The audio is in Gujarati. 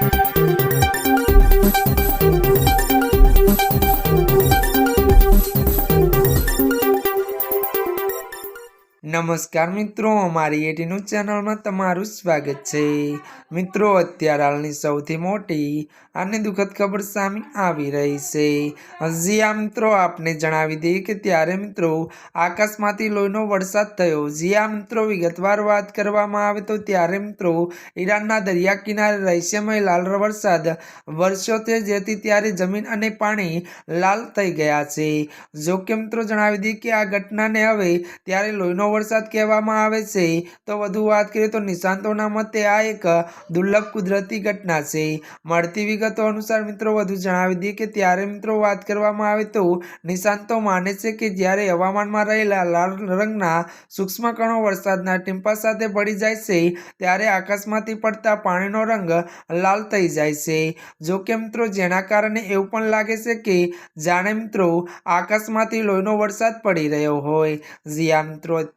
Thank you. નમસ્કાર મિત્રો, અમારી એટીનું ચેનલમાં તમારું સ્વાગત છે. મિત્રો, અત્યારે હાલની સૌથી મોટી અને દુઃખદ ખબર સામે આવી રહી છે. હજી આ મિત્રો, આપને જણાવી દઈએ કે ત્યારે મિત્રો આકાશમાંથી લોહીનો વરસાદ થયો. જી આ મિત્રો, વિગતવાર વાત કરવામાં આવે તો ત્યારે મિત્રો ઈરાનના દરિયા કિનારે રહસ્યમય લાલ વરસાદ વરસ્યો છે જેથી ત્યારે જમીન અને પાણી લાલ થઈ ગયા છે. જોકે મિત્રો જણાવી દઈએ કે આ ઘટનાને હવે ત્યારે લોહીનો વરસાદ કહેવામાં આવે છે. તો વધુ વાત કરીએ તો નિષ્ણાંતોના મતે આ એક દુર્લભ કુદરતી ઘટના છે. મળતી વિગતો અનુસાર મિત્રો વધુ જણાવી દઈએ કે ત્યારે મિત્રો વાત કરવામાં આવે તો નિષ્ણાંતો માને છે કે જ્યારે હવામાનમાં રહેલા લાલ રંગના સૂક્ષ્મ કણો વરસાદના ટીમ્પા સાથે ભળી જાય છે, ત્યારે આકાશમાંથી પડતા પાણીનો રંગ લાલ થઈ જાય છે. જો કે મિત્રો જેના કારણે એવું પણ લાગે છે કે જાણે મિત્રો આકાશમાંથી લોહીનો વરસાદ પડી રહ્યો હોય. જીયા મિત્રો